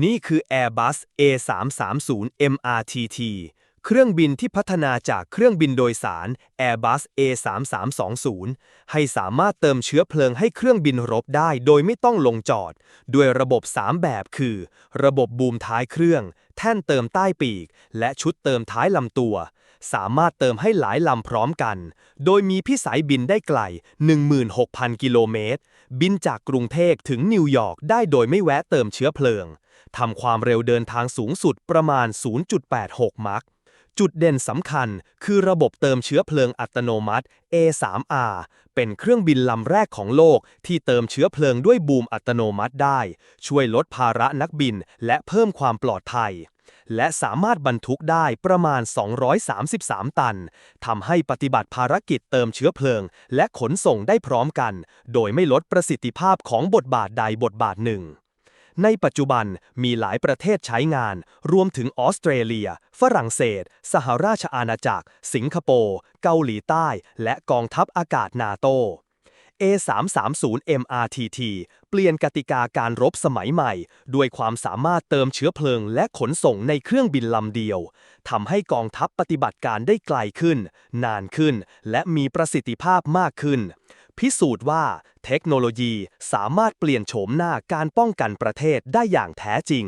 นี่คือ Airbus A330 MRTT เครื่องบินที่พัฒนาจากเครื่องบินโดยสาร Airbus A3320 ให้สามารถเติมเชื้อเพลิงให้เครื่องบินรบได้โดยไม่ต้องลงจอด ด้วยระบบ 3 แบบคือ ระบบบูมท้ายเครื่อง แท่นเติมใต้ปีก และชุดเติมท้ายลำตัว สามารถเติมให้หลายลำพร้อมกัน โดยมีพิสัยบินได้ไกล 16,000 กิโลเมตร บินจากกรุงเทพถึงนิวยอร์กได้โดยไม่แวะเติมเชื้อเพลิง ทำความเร็วเดินทางสูงสุดประมาณ 0.86 มัคจุดเด่นสำคัญคือระบบเติมเชื้อเพลิงอัตโนมัติ A3R เป็นเครื่องบินลำแรกของโลกที่เติมเชื้อเพลิงด้วยบูมอัตโนมัติได้ ช่วยลดภาระนักบินและเพิ่มความปลอดภัย และสามารถบรรทุกได้ประมาณ 233 ตัน ทำให้ปฏิบัติภารกิจเติมเชื้อเพลิง และขนส่งได้พร้อมกัน โดยไม่ลดประสิทธิภาพของบทบาทใดบทบาทหนึ่ง ในปัจจุบันมีหลายประเทศใช้งาน รวมถึงออสเตรเลีย ฝรั่งเศส สหราชอาณาจักร สิงคโปร์ เกาหลีใต้ และกองทัพอากาศนาโต A330 MRTT เปลี่ยนกติกาการรบสมัยใหม่ ด้วยความสามารถเติมเชื้อเพลิงและขนส่งในเครื่องบินลำเดียวทำให้กองทัพปฏิบัติการได้ไกลขึ้น นานขึ้น และมีประสิทธิภาพมากขึ้น พิสูจน์ว่าเทคโนโลยีสามารถเปลี่ยนโฉมหน้าการป้องกันประเทศได้อย่างแท้จริง